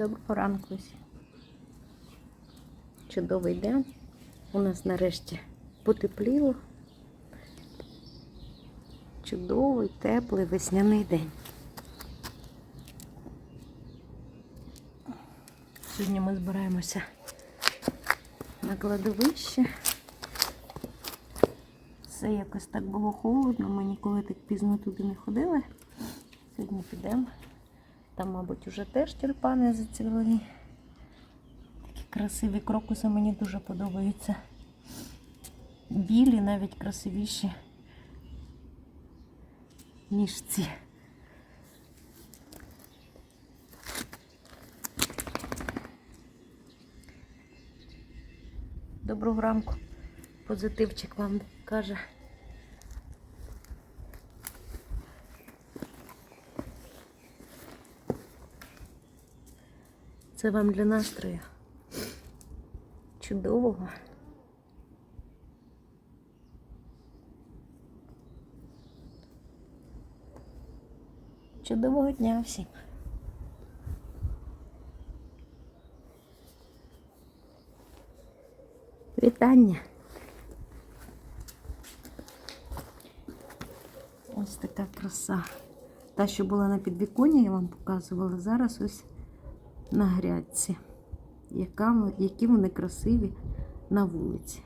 Доброго ранку. Чудовий день. У нас нарешті потепліло. Чудовий, теплий весняний день. Сьогодні ми збираємося на кладовище. Все якось так було холодно, ми ніколи так пізно туди не ходили. Сьогодні підемо. Там, мабуть, уже теж тюльпани зацвіли. Такі красиві крокуси мені дуже подобаються. Білі навіть красивіші, ніж ці. Доброго ранку. Позитивчик вам каже. Це вам для настрою. Чудового. Чудового дня всім. Вітання. Ось така краса. Та, що була на підвіконні, я вам показувала. Зараз ось на грядці. Яка, які вони красиві на вулиці.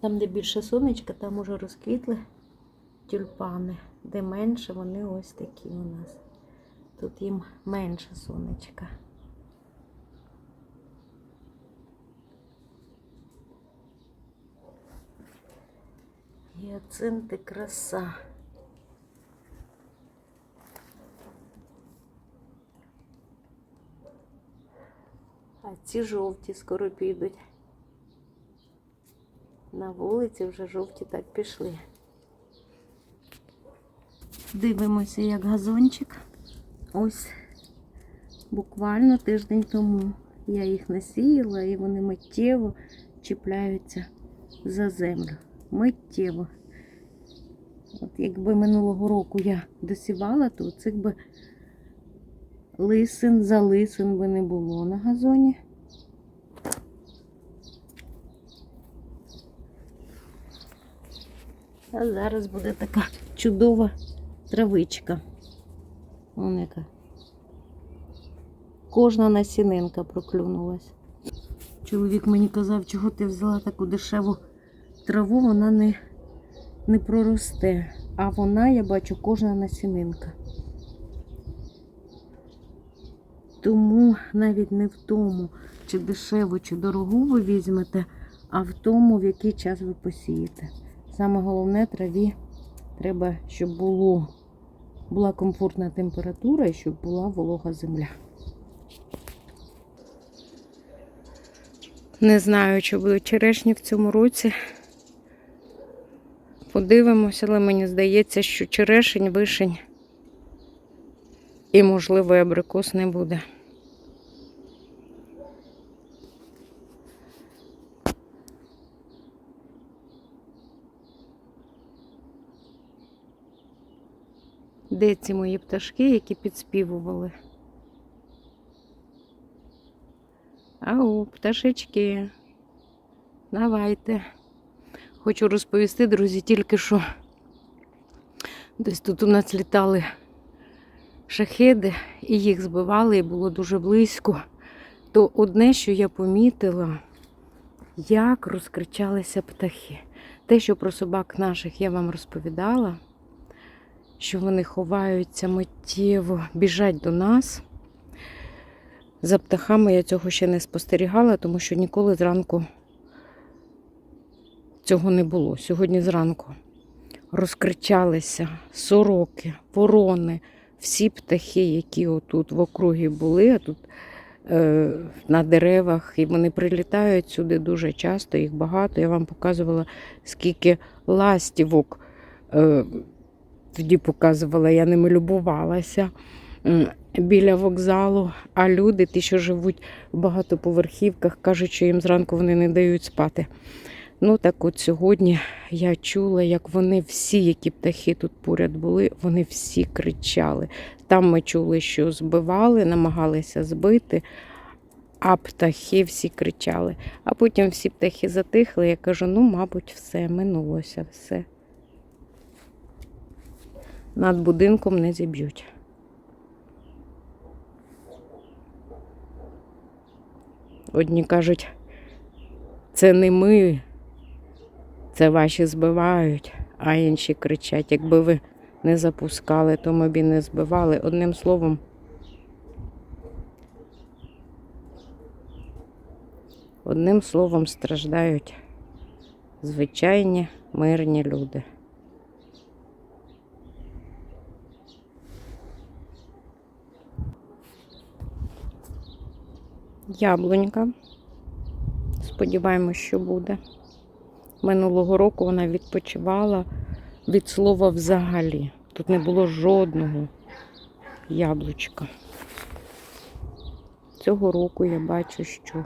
Там, де більше сонечка, там уже розквітли тюльпани. Де менше, вони ось такі у нас. Тут їм менше сонечка. Гіацинти краса. А ці жовті скоро підуть. На вулиці вже жовті так пішли. Дивимося, як газончик. Ось буквально тиждень тому я їх насіяла і вони миттєво чіпляються за землю. Миттєво. От якби минулого року я досівала, то цих би лисин за лисин би не було на газоні. А зараз буде така чудова травичка. Вон яка. Кожна насінинка проклюнулась. Чоловік мені казав, чого ти взяла таку дешеву траву, вона не, не проросте. А вона, я бачу, кожна насінинка. Тому навіть не в тому, чи дешеву, чи дорогу ви візьмете, а в тому, в який час ви посієте. Саме головне траві треба, щоб було, була комфортна температура і щоб була волога земля. Не знаю, чи будуть черешні в цьому році. Подивимося, але мені здається, що черешень, вишень і, можливо, абрикос не буде. Де ці мої пташки, які підспівували? Ау, пташечки. Давайте. Хочу розповісти, друзі, тільки що десь тут у нас літали шахеди, і їх збивали, і було дуже близько. То одне, що я помітила, як розкричалися птахи. Те, що про собак наших я вам розповідала, що вони ховаються миттєво, біжать до нас. За птахами я цього ще не спостерігала, тому що ніколи зранку цього не було. Сьогодні зранку розкричалися сороки, ворони, всі птахи, які отут в округі були, а тут е, на деревах, і вони прилітають сюди дуже часто, їх багато. Я вам показувала, скільки ластівок. Е, тоді показувала, я ними любувалася. Біля вокзалу, а люди, ті, що живуть в багатоповерхівках, кажуть, що їм зранку вони не дають спати. Ну так от сьогодні я чула, як вони всі, які птахи тут поряд були, вони всі кричали. Там ми чули, що збивали, намагалися збити, а птахи всі кричали. А потім всі птахи затихли. Я кажу, ну, мабуть, все, минулося все. Над будинком не зіб'ють. Одні кажуть, це не ми, це ваші збивають, а інші кричать, якби ви не запускали, то ми б і не збивали. Одним словом, одним словом страждають звичайні мирні люди. Яблунька. Сподіваємось, що буде. Минулого року вона відпочивала від слова взагалі. Тут не було жодного яблучка. Цього року я бачу, що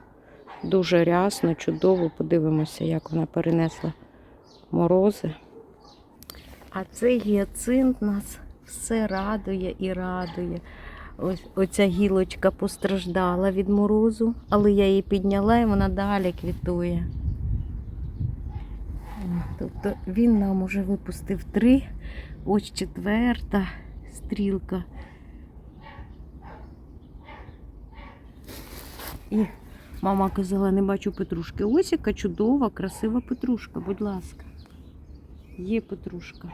дуже рясно, чудово. Подивимося, як вона перенесла морози. А цей гіацинт нас все радує і радує. Ось оця гілочка постраждала від морозу, але я її підняла і вона далі квітує. Тобто він нам уже випустив три, ось четверта стрілка. І мама казала, не бачу петрушки. Ось яка чудова, красива петрушка, будь ласка. Є петрушка.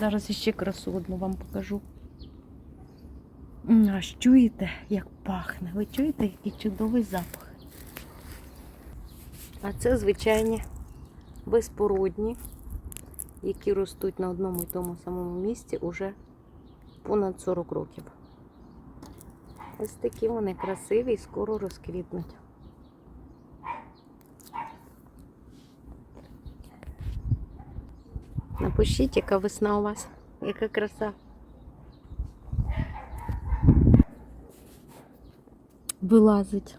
Зараз іще красу одну вам покажу. Аж чуєте, як пахне? Ви чуєте, який чудовий запах? А це звичайні безпородні, які ростуть на одному і тому самому місці уже понад 40 років. Ось такі вони красиві і скоро розквітнуть. Напишіть, яка весна у вас, яка краса. Вилазить.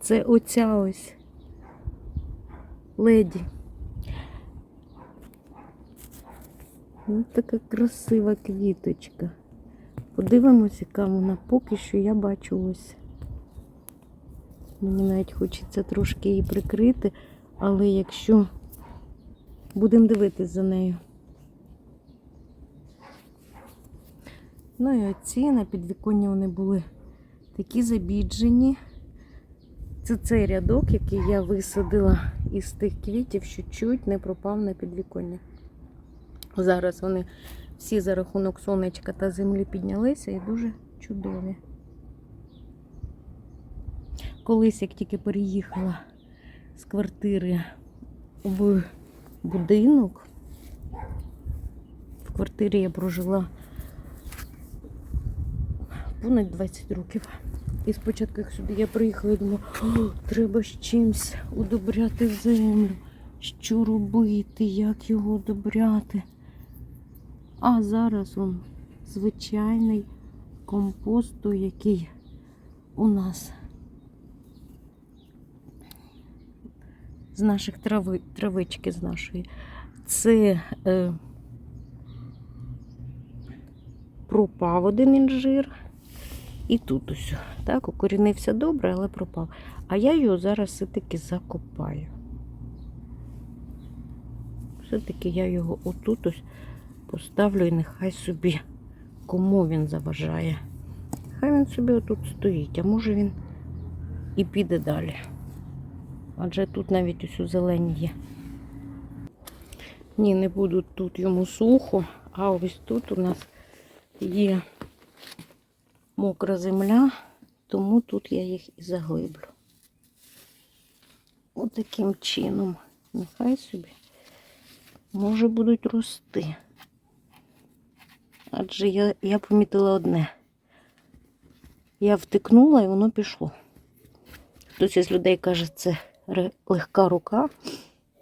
Це оця ось леді. Ось така красива квіточка. Подивимось, яка вона поки що я бачу ось. Мені навіть хочеться трошки її прикрити, але якщо будемо дивитись за нею. Ну і оці на підвіконні вони були такі забіджені. Це цей рядок, який я висадила із тих квітів, що чуть не пропав на підвіконня. Зараз вони всі за рахунок сонечка та землі піднялися і дуже чудові. Колись, як тільки переїхала з квартири в будинок, в квартирі я прожила понад 20 років. І спочатку, як сюди я приїхала, я думала, треба з чимось удобряти землю. Що робити, як його удобряти. А зараз он звичайний компост, який у нас з наших трави, травички з нашої. Це е, пропав один інжир. І тут ось так укорінився добре, але пропав. А я його зараз все-таки закопаю. Все-таки я його отут ось поставлю і нехай собі кому він заважає. Хай він собі отут стоїть, а може він і піде далі. Адже тут навіть ось у зелені є. Ні, не буду тут йому сухо, а ось тут у нас є мокра земля, тому тут я їх і заглиблю. Отаким чином. Нехай собі, може, будуть рости. Адже я, я помітила одне. Я втикнула і воно пішло. Хтось із людей каже, це легка рука.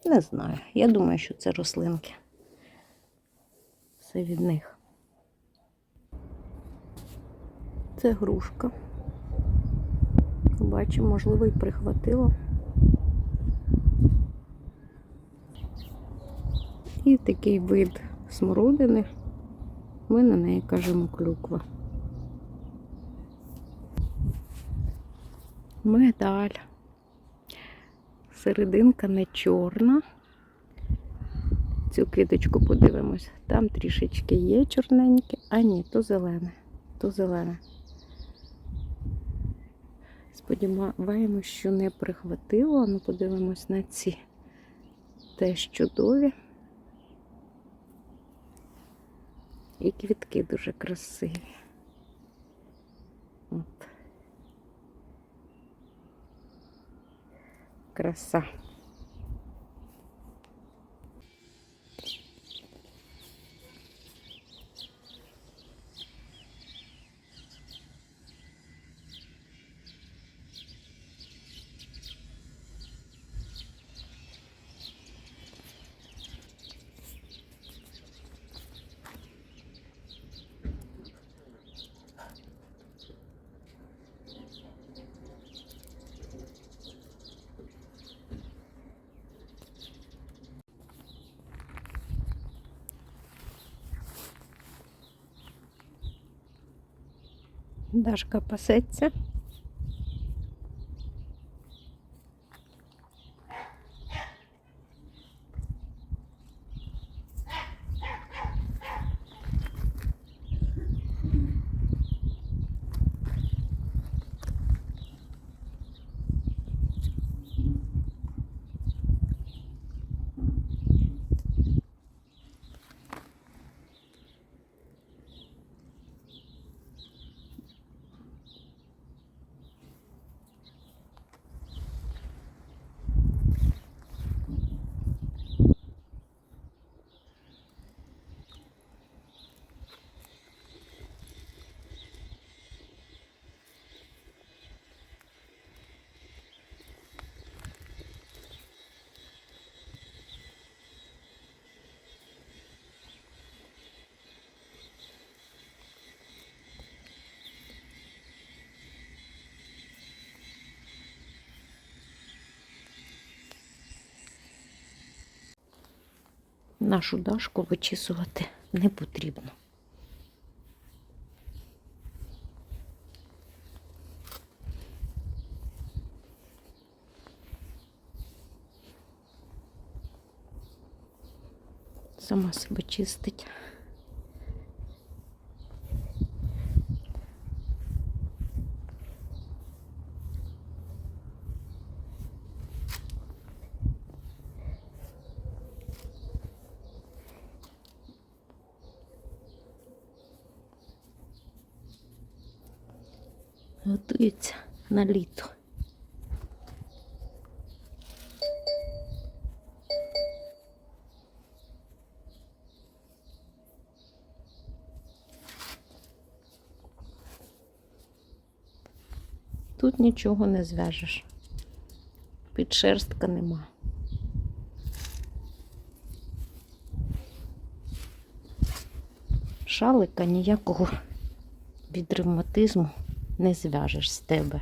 Не знаю. Я думаю, що це рослинки. Все від них. Це грушка. Бачимо, можливо, і прихватило. І такий вид смородини. Ми на неї кажемо клюква. Медаль. Серединка не чорна. Цю квіточку подивимось. Там трішечки є чорненьке, а ні, то зелене, то зелене. Сподіваємось, що не прихватило. Ну, подивимось на ці теж чудові. І квітки дуже красиві. От. Краса. Дашка пасеться. Нашу дашку вичісувати не потрібно. Сама себе чистить. Готується на літо. Тут нічого не зв'яжеш. Підшерстка нема. Шалика ніякого від ревматизму не зв'яжеш з тебе.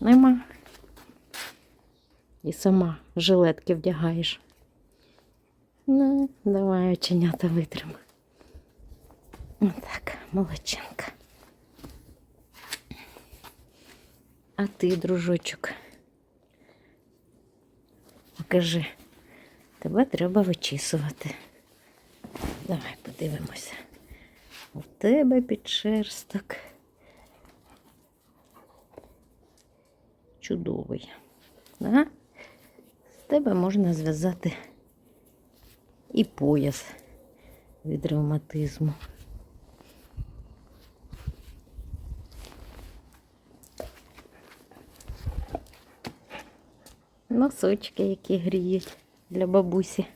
Нема. І сама жилетки вдягаєш. Ну, давай оченята витримай. Отак, молодчинка. А ти, дружочок, покажи, тебе треба вичісувати. Давай подивимося. У тебе підшерсток. Чудовий. Да? З тебе можна зв'язати і пояс від ревматизму. Носочки, які гріють для бабусі.